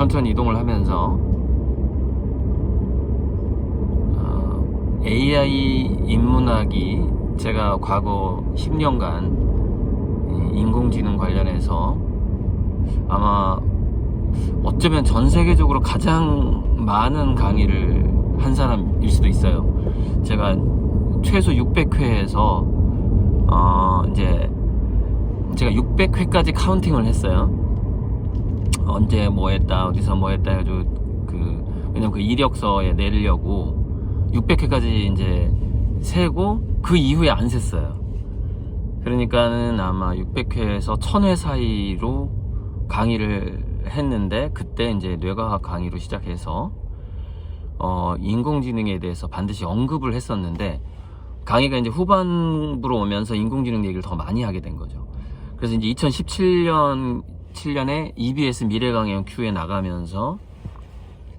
천천히 이동을 하면서 어, AI 인문학이 제가 과거 10년간 인공지능 관련해서 아마 어쩌면 전 세계적으로 가장 많은 강의를 한 사람일 수도 있어요. 제가 최소 600회에서 어 이제 제가 600회까지 카운팅을 했어요. 언제 뭐 했다, 어디서 뭐 했다 해가지고 그 왜냐면 그 이력서에 내려고 600회까지 이제 세고 그 이후에 안 셌어요. 그러니까는 아마 600회에서 1000회 사이로 강의를 했는데 그때 이제 뇌과학 강의로 시작해서 어 인공지능에 대해서 반드시 언급을 했었는데 강의가 이제 후반부로 오면서 인공지능 얘기를 더 많이 하게 된 거죠. 그래서 이제 2017년 7년에 EBS 미래강연 Q에 나가면서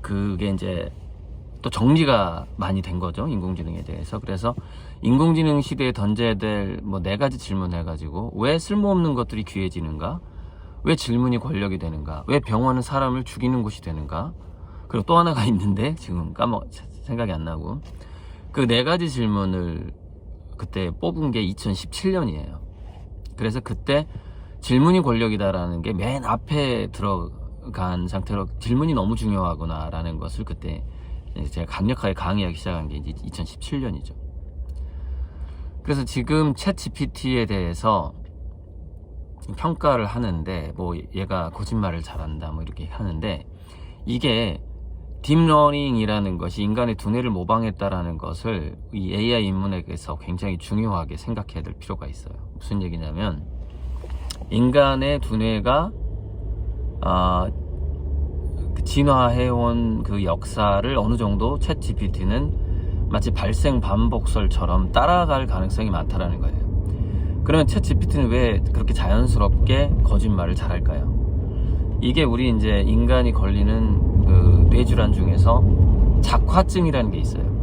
그게 이제 또 정리가 많이 된 거죠 인공지능에 대해서. 그래서 인공지능 시대에 던져야 될 뭐 네 가지 질문 해가지고 왜 쓸모없는 것들이 귀해지는가? 왜 질문이 권력이 되는가? 왜 병원은 사람을 죽이는 곳이 되는가? 그리고 또 하나가 있는데 지금 까먹 생각이 안 나고. 그 네 가지 질문을 그때 뽑은 게 2017년이에요. 그래서 그때 질문이 권력이다라는 게 맨 앞에 들어간 상태로 질문이 너무 중요하구나라는 것을 그때 제가 강력하게 강의하기 시작한 게 이제 2017년이죠. 그래서 지금 챗 GPT에 대해서 평가를 하는데 뭐 얘가 거짓말을 잘한다 뭐 이렇게 하는데 이게 딥러닝이라는 것이 인간의 두뇌를 모방했다라는 것을 이 AI 인문학에서 굉장히 중요하게 생각해야 될 필요가 있어요. 무슨 얘기냐면 인간의 두뇌가 아, 그 진화해온 그 역사를 어느 정도 챗 GPT는 마치 발생 반복설처럼 따라갈 가능성이 많다라는 거예요. 그러면 챗 GPT는 왜 그렇게 자연스럽게 거짓말을 잘할까요? 이게 우리 이제 인간이 걸리는 그 뇌질환 중에서 작화증이라는 게 있어요.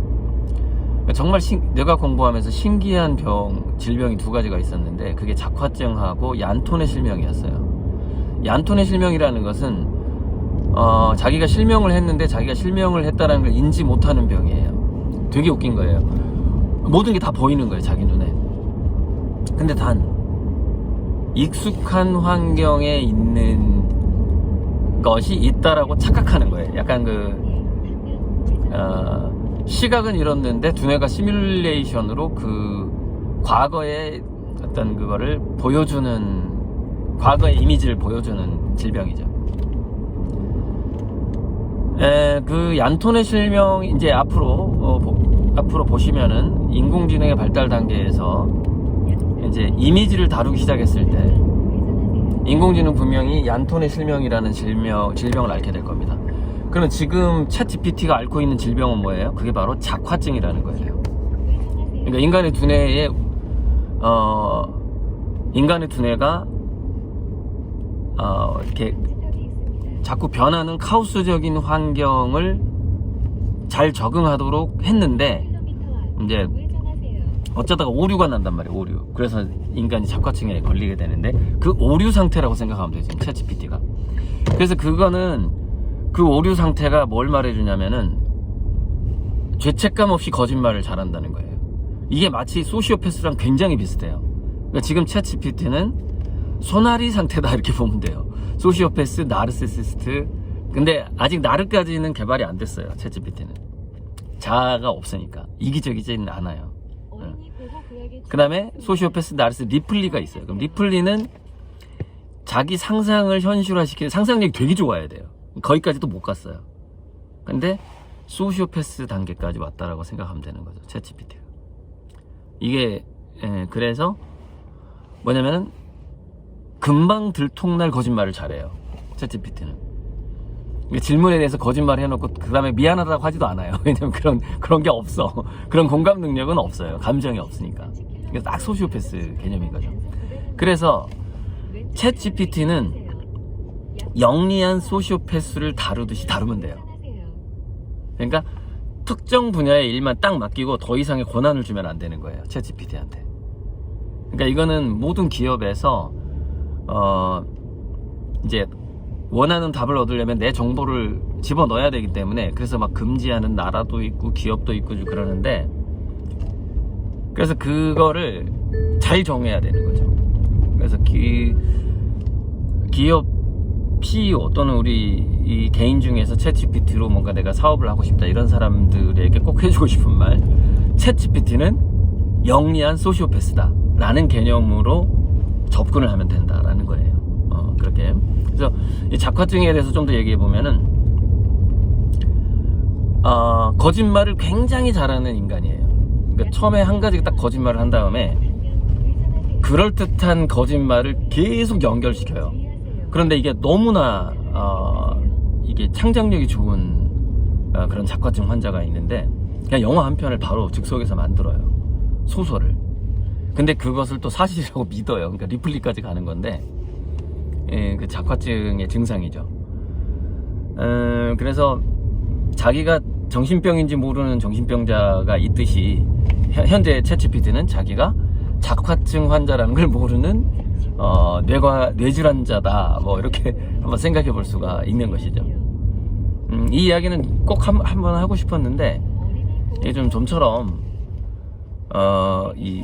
정말 신, 내가 공부하면서 신기한 병, 질병이 두 가지가 있었는데 그게 작화증하고 얀톤의 실명이었어요. 얀톤의 실명이라는 것은 어, 자기가 실명을 했는데 자기가 실명을 했다는 걸 인지 못하는 병이에요. 되게 웃긴 거예요. 모든 게 다 보이는 거예요, 자기 눈에. 근데 단 익숙한 환경에 있는 것이 있다라고 착각하는 거예요. 약간 그 어, 시각은 잃었는데 두뇌가 시뮬레이션으로 그 과거의 어떤 그거를 보여주는 과거의 이미지를 보여주는 질병이죠. 에, 그 얀톤의 실명 이제 앞으로 어, 보, 앞으로 보시면은 인공지능의 발달 단계에서 이제 이미지를 다루기 시작했을 때 인공지능 분명히 얀톤의 실명이라는 질병, 질병을 앓게 될 겁니다. 그럼 지금 챗 GPT가 앓고 있는 질병은 뭐예요? 그게 바로 작화증이라는 거예요. 그러니까 인간의 두뇌에 어 인간의 두뇌가 어 이렇게 자꾸 변하는 카오스적인 환경을 잘 적응하도록 했는데 이제 어쩌다가 오류가 난단 말이에요 오류 그래서 인간이 작화증에 걸리게 되는데 그 오류 상태라고 생각하면 돼요 지금 챗GPT가 그래서 그거는 그 오류 상태가 뭘 말해주냐면은 죄책감 없이 거짓말을 잘한다는 거예요. 이게 마치 소시오패스랑 굉장히 비슷해요. 그러니까 지금 챗GPT는 소나리 상태다 이렇게 보면 돼요. 소시오패스, 나르시시스트. 근데 아직 나르까지는 개발이 안 됐어요 챗GPT는. 자아가 없으니까. 이기적이지는 않아요. 그 다음에 소시오패스, 나르스, 리플리가 있어요. 그럼 리플리는 자기 상상을 현실화시키는 상상력이 되게 좋아야 돼요. 거기까지도 못 갔어요. 근데 소시오패스 단계까지 왔다라고 생각하면 되는 거죠. 챗GPT가. 이게 예, 그래서 뭐냐면은 금방 들통날 거짓말을 잘해요. 챗GPT는. 질문에 대해서 거짓말 해놓고 그 다음에 미안하다고 하지도 않아요. 왜냐면 그런 그런 게 없어. 그런 공감 능력은 없어요. 감정이 없으니까. 그래서 딱 소시오패스 개념인 거죠. 그래서 챗 GPT는 영리한 소시오패스를 다루듯이 다루면 돼요. 그러니까 특정 분야의 일만 딱 맡기고 더 이상의 권한을 주면 안 되는 거예요. 챗 GPT한테. 그러니까 이거는 모든 기업에서 어 이제 원하는 답을 얻으려면 내 정보를 집어 넣어야 되기 때문에 그래서 막 금지하는 나라도 있고 기업도 있고 좀 그러는데 그래서 그거를 잘 정해야 되는 거죠. 그래서 기, 기업 CEO 또는 우리 이 개인 중에서 챗GPT로 뭔가 내가 사업을 하고 싶다 이런 사람들에게 꼭 해주고 싶은 말 챗GPT는 영리한 소시오패스다 라는 개념으로 접근을 하면 된다 라는 거예요. 어, 그렇게. 그래서 이 작화증에 대해서 좀 더 얘기해 보면은 어, 거짓말을 굉장히 잘하는 인간이에요. 그러니까 처음에 한 가지 딱 거짓말을 한 다음에 그럴듯한 거짓말을 계속 연결시켜요 그런데 이게 너무나 어, 이게 창작력이 좋은 어, 그런 작가증 환자가 있는데 그냥 영화 한 편을 바로 즉석에서 만들어요. 소설을. 근데 그것을 또 사실이라고 믿어요. 그러니까 리플리까지 가는 건데 예, 그 작화증의 증상이죠. 음, 그래서 자기가 정신병인지 모르는 정신병자가 있듯이 현- 현재 채치피드는 자기가 작화증 환자라는 걸 모르는 어, 뇌과 뇌질환자다 뭐 이렇게 한번 생각해 볼 수가 있는 것이죠. 음, 이 이야기는 꼭한번 하고 싶었는데 이게 좀 좀처럼 어 이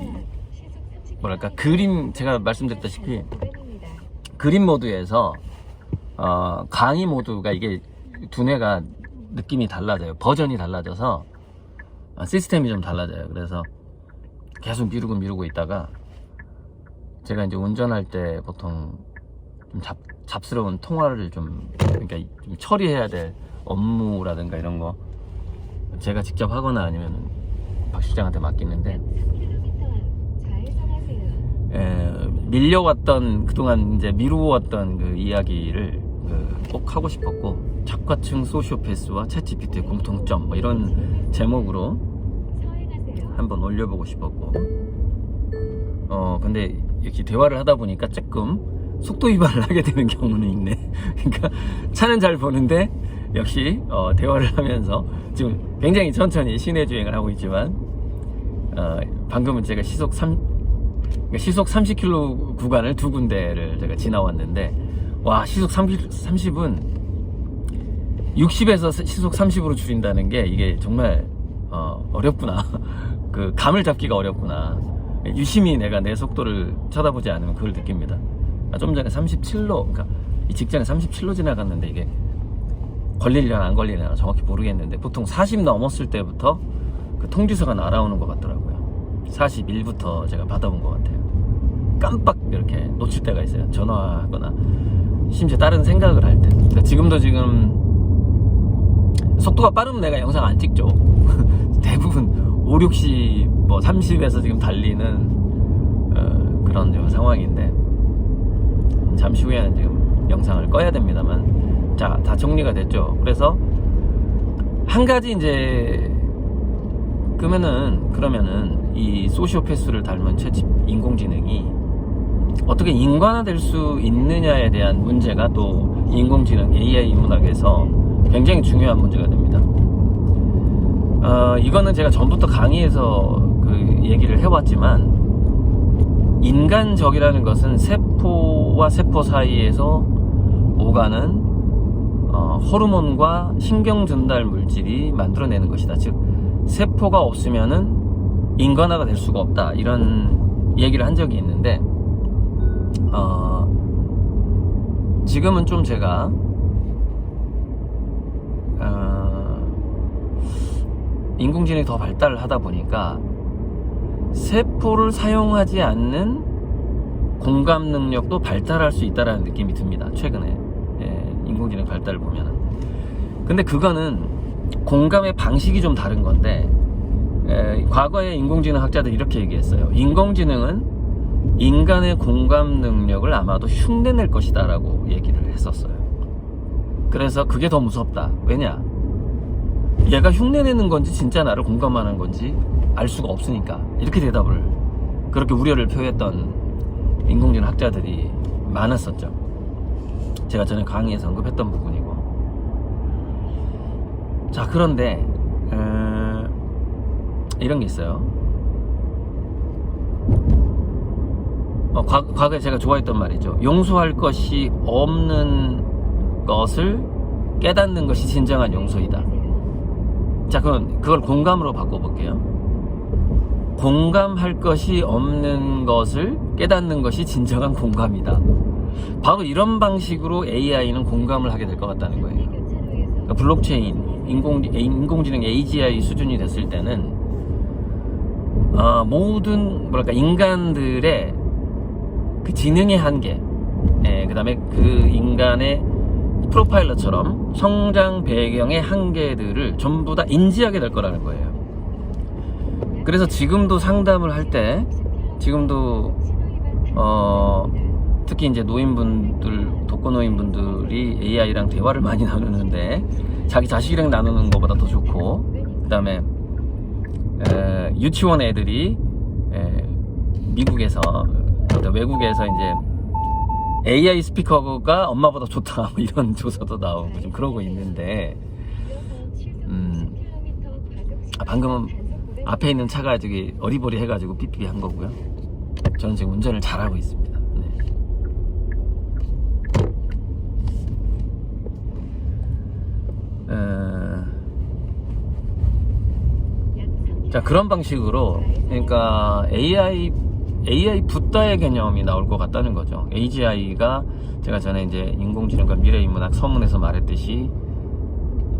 뭐랄까 그림 제가 말씀드렸다시피 그림 모드에서 어, 강의 모드가 이게 두뇌가 느낌이 달라져요. 버전이 달라져서 어, 시스템이 좀 달라져요. 그래서 계속 미루고 미루고 있다가 제가 이제 운전할 때 보통 좀 잡, 잡스러운 통화를 좀 그러니까 좀 처리해야 될 업무라든가 이런 거 제가 직접 하거나 아니면 박 실장한테 맡기는데 에, 밀려왔던 그동안 이제 미루어왔던 그 이야기를 그, 꼭 하고 싶었고 작가층 소시오패스와 챗GPT의 공통점 뭐 이런 제목으로 한번 올려보고 싶었고. 어 근데 이렇게 대화를 하다 보니까 조금 속도 위반을 하게 되는 경우는 있네. 그러니까 차는 잘 보는데 역시 어, 대화를 하면서 지금 굉장히 천천히 시내 주행을 하고 있지만 어, 방금은 제가 시속 3 그러니까 시속 30km 구간을 두 군데를 제가 지나왔는데 와 시속 30, 30은 60에서 시속 30으로 줄인다는 게 이게 정말 어, 어렵구나. 그 감을 잡기가 어렵구나 유심히 내가 내 속도를 쳐다보지 않으면 그걸 느낍니다 아, 좀 전에 37로 그러니까 이 직전에 37로 지나갔는데 이게 걸리려나 안 걸리려나 정확히 모르겠는데 보통 40 넘었을 때부터 그 통지서가 날아오는 것 같더라고요 41부터 제가 받아본 것 같아요 깜빡 이렇게 놓칠 때가 있어요 전화하거나 심지어 다른 생각을 할 때. 그러니까 지금도 지금 속도가 빠르면 내가 영상 안 찍죠. 대부분 5, 60, 뭐 30에서 지금 달리는 어, 그런 지금 상황인데 잠시 후에는 지금 영상을 꺼야 됩니다만 자, 다 정리가 됐죠. 그래서 한 가지 이제 그러면은 그러면은 이 소시오패스를 닮은 채집 인공지능이 어떻게 인간화될 수 있느냐에 대한 문제가 또 인공지능 AI 인문학에서 굉장히 중요한 문제가 됩니다. 어, 이거는 제가 전부터 강의에서 그 얘기를 해왔지만 인간적이라는 것은 세포와 세포 사이에서 오가는 어, 호르몬과 신경 전달 물질이 만들어내는 것이다. 즉 세포가 없으면은 인간화가 될 수가 없다. 이런 얘기를 한 적이 있는데 어, 지금은 좀 제가 어, 인공지능이 더 발달을 하다 보니까 세포를 사용하지 않는 공감 능력도 발달할 수 있다라는 느낌이 듭니다. 최근에 예, 인공지능 발달을 보면은. 근데 그거는 공감의 방식이 좀 다른 건데 에, 과거에 인공지능 학자들이 이렇게 얘기했어요. 인공지능은 인간의 공감 능력을 아마도 흉내낼 것이다 라고 얘기를 했었어요. 그래서 그게 더 무섭다. 왜냐? 얘가 흉내내는 건지 진짜 나를 공감하는 건지 알 수가 없으니까. 이렇게 대답을, 그렇게 우려를 표했던 인공지능 학자들이 많았었죠. 제가 전에 강의에서 언급했던 부분이고. 자, 그런데, 어, 이런 게 있어요. 어, 과, 과거에 제가 좋아했던 말이죠. 용서할 것이 없는 것을 깨닫는 것이 진정한 용서이다. 자, 그럼 그걸 공감으로 바꿔볼게요. 공감할 것이 없는 것을 깨닫는 것이 진정한 공감이다. 바로 이런 방식으로 AI는 공감을 하게 될 것 같다는 거예요. 그러니까 블록체인, 인공, 인공지능 AGI 수준이 됐을 때는 어, 모든 뭐랄까 인간들의 그 지능의 한계, 예, 그다음에 그 인간의 프로파일러처럼 성장 배경의 한계들을 전부 다 인지하게 될 거라는 거예요. 그래서 지금도 상담을 할 때, 지금도 어, 특히 이제 노인분들, 독거노인분들이 AI랑 대화를 많이 나누는데 자기 자식이랑 나누는 것보다 더 좋고, 그다음에 에, 유치원 애들이 에, 미국에서 어떤 외국에서 이제 AI 스피커가 엄마보다 좋다 뭐 이런 조사도 나오고 좀 그러고 있는데 음, 아, 방금은 앞에 있는 차가 저기 어리버리 해가지고 삐삐 한 거고요. 저는 지금 운전을 잘하고 있습니다. 네. 어, 자 그런 방식으로 그러니까 AI AI 붓다의 개념이 나올 것 같다는 거죠. AGI가 제가 전에 이제 인공지능과 미래인문학 서문에서 말했듯이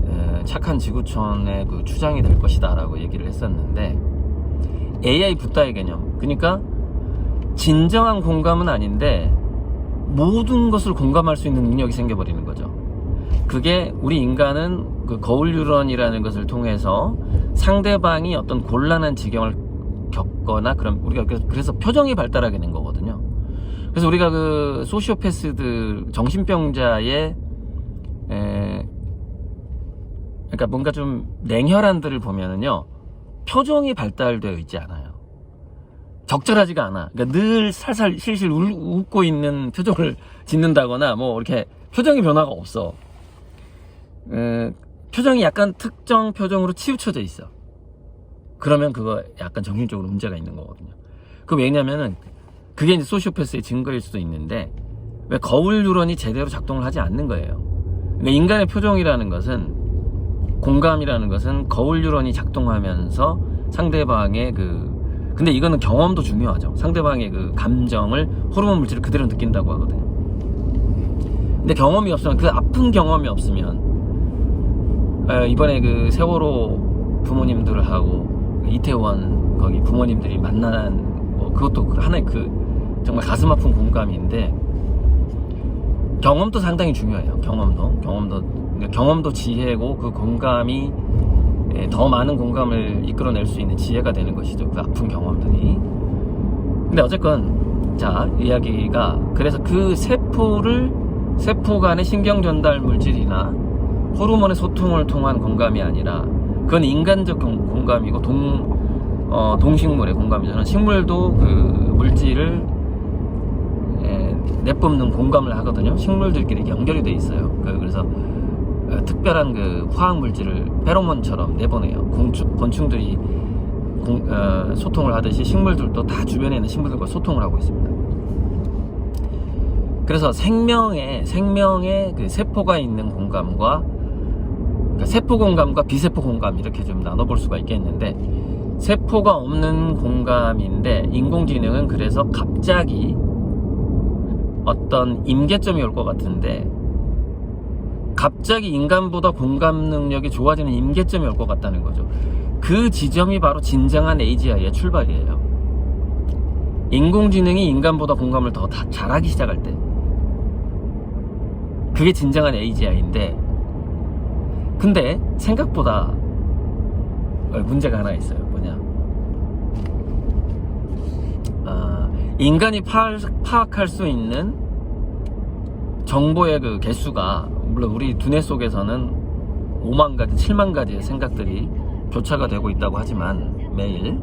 에, 착한 지구촌의 그 추장이 될 것이다라고 얘기를 했었는데 AI 붓다의 개념. 그러니까 진정한 공감은 아닌데 모든 것을 공감할 수 있는 능력이 생겨버리는 거죠. 그게 우리 인간은 그 거울 유런이라는 것을 통해서 상대방이 어떤 곤란한 지경을 겪거나 그럼 우리가 그래서- 그래서 표정이 발달하게 된 거거든요. 그래서 우리가 그 소시오패스들 정신병자의 에, 그러니까 뭔가 좀 냉혈한들을 보면은요 표정이 발달되어 있지 않아요. 적절하지가 않아. 그러니까 늘 살살 실실 울- 웃고 있는 표정을 짓는다거나 뭐 이렇게 표정의 변화가 없어. 에, 표정이 약간 특정 표정으로 치우쳐져 있어. 그러면 그거 약간 정신적으로 문제가 있는 거거든요. 그 왜냐면은 그게 이제 소시오패스의 증거일 수도 있는데 왜 거울 유런이 제대로 작동을 하지 않는 거예요. 그러니까 인간의 표정이라는 것은 공감이라는 것은 거울 유런이 작동하면서 상대방의 그 근데 이거는 경험도 중요하죠. 상대방의 그 감정을 호르몬 물질을 그대로 느낀다고 하거든요. 근데 경험이 없으면 그 아픈 경험이 없으면 어, 이번에 그 세월호 부모님들하고 이태원 거기 부모님들이 만난 뭐 그것도 그 하나의 그 정말 가슴 아픈 공감인데 경험도 상당히 중요해요. 경험도 경험도 그러니까 경험도 지혜고 그 공감이 예, 더 많은 공감을 이끌어낼 수 있는 지혜가 되는 것이죠. 그 아픈 경험들이. 근데 어쨌건 자 이야기가 그래서 그 세포를 세포 간의 신경 전달 물질이나 호르몬의 소통을 통한 공감이 아니라 그건 인간적 공- 공감이고 동, 어, 동식물의 공감이잖아. 식물도 그 물질을 에, 내뿜는 공감을 하거든요. 식물들끼리 연결이 돼 있어요. 그, 그래서 어, 특별한 그 화학 물질을 페로몬처럼 내보내요. 공충, 곤충들이 공- 어, 소통을 하듯이 식물들도 다 주변에 있는 식물들과 소통을 하고 있습니다. 그래서 생명의 생명의 그 세포가 있는 공감과 그러니까 세포 공감과 비세포 공감 이렇게 좀 나눠볼 수가 있겠는데 세포가 없는 공감인데 인공지능은 그래서 갑자기 어떤 임계점이 올 것 같은데 갑자기 인간보다 공감 능력이 좋아지는 임계점이 올 것 같다는 거죠. 그 지점이 바로 진정한 AGI의 출발이에요. 인공지능이 인간보다 공감을 더 다- 잘하기 시작할 때. 그게 진정한 AGI인데, 근데 생각보다 어, 문제가 하나 있어요. 뭐냐. 아, 인간이 파악, 파악할 수 있는 정보의 그 개수가, 물론 우리 두뇌 속에서는 5만 가지, 7만 가지의 생각들이 교차가 되고 있다고 하지만 매일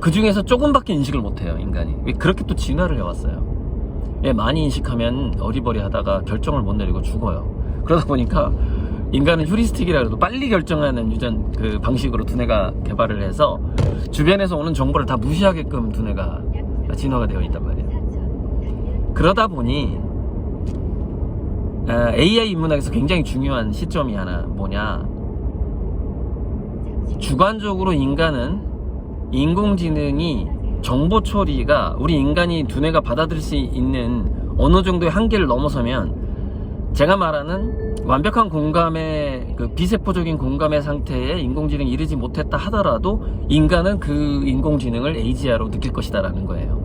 그 중에서 조금밖에 인식을 못해요 인간이 왜 그렇게 또 진화를 해왔어요 예, 많이 인식하면 어리버리 하다가 결정을 못 내리고 죽어요 그러다 보니까 인간은 휴리스틱이라 그래도 빨리 결정하는 유전 그 방식으로 두뇌가 개발을 해서 주변에서 오는 정보를 다 무시하게끔 두뇌가 진화가 되어 있단 말이에요. 그러다 보니 아, AI 인문학에서 굉장히 중요한 시점이 하나 뭐냐? 주관적으로 인간은 인공지능이 정보 처리가 우리 인간이 두뇌가 받아들일 수 있는 어느 정도의 한계를 넘어서면 제가 말하는 완벽한 공감의 그 비세포적인 공감의 상태에 인공지능이 이르지 못했다 하더라도 인간은 그 인공지능을 AGI로 느낄 것이다라는 거예요.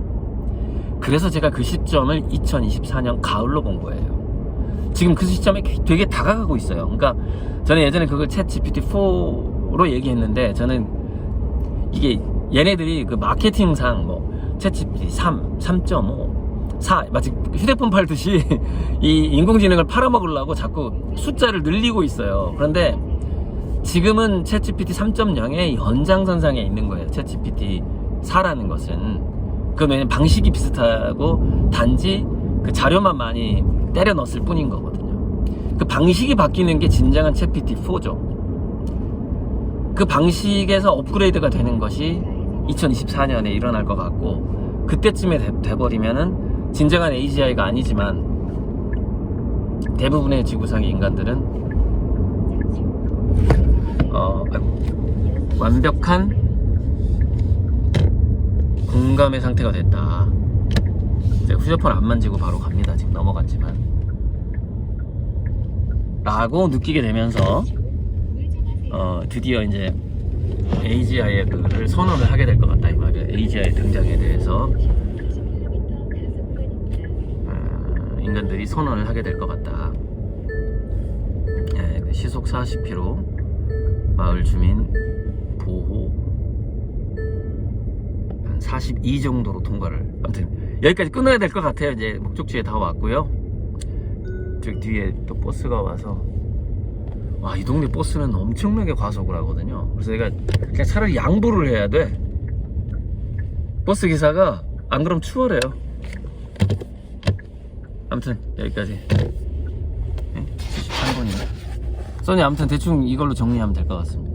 그래서 제가 그 시점을 2024년 가을로 본 거예요. 지금 그 시점에 되게 다가가고 있어요. 그러니까 저는 예전에 그걸 챗 GPT-4로 얘기했는데 저는 이게 얘네들이 그 마케팅상 뭐 챗 GPT 3, 3.5, 4 마치 휴대폰 팔듯이 이 인공지능을 팔아먹으려고 자꾸 숫자를 늘리고 있어요. 그런데 지금은 챗 GPT 3.0의 연장선상에 있는 거예요. 챗 GPT 4라는 것은 그러면 방식이 비슷하고 단지 그 자료만 많이 때려 넣었을 뿐인 거거든요. 그 방식이 바뀌는 게 진정한 챗GPT 4죠. 그 방식에서 업그레이드가 되는 것이 2024년에 일어날 것 같고 그때쯤에 돼, 돼버리면은 진정한 AGI가 아니지만 대부분의 지구상의 인간들은 어, 완벽한 공감의 상태가 됐다. 제가 휴대폰 안 만지고 바로 갑니다. 지금 넘어갔지만. 라고 느끼게 되면서, 어, 드디어 이제 AGI의 그를 선언을 하게 될 것 같다. 이 말이에요. AGI 등장에 대해서. 어, 인간들이 선언을 하게 될 것 같다. 예, 시속 40km 마을 주민 보호. 한 42 정도로 통과를. 아무튼 여기까지 끊어야 될 것 같아요. 이제 목적지에 다 왔고요. 저기 뒤에 또 버스가 와서. 와 이 동네 버스는 엄청나게 과속을 하거든요. 그래서 내가 그냥 차라리 양보를 해야 돼. 버스 기사가 안 그럼 추월해요 아무튼 여기까지 네? 73번이네 써니 아무튼 대충 이걸로 정리하면 될 것 같습니다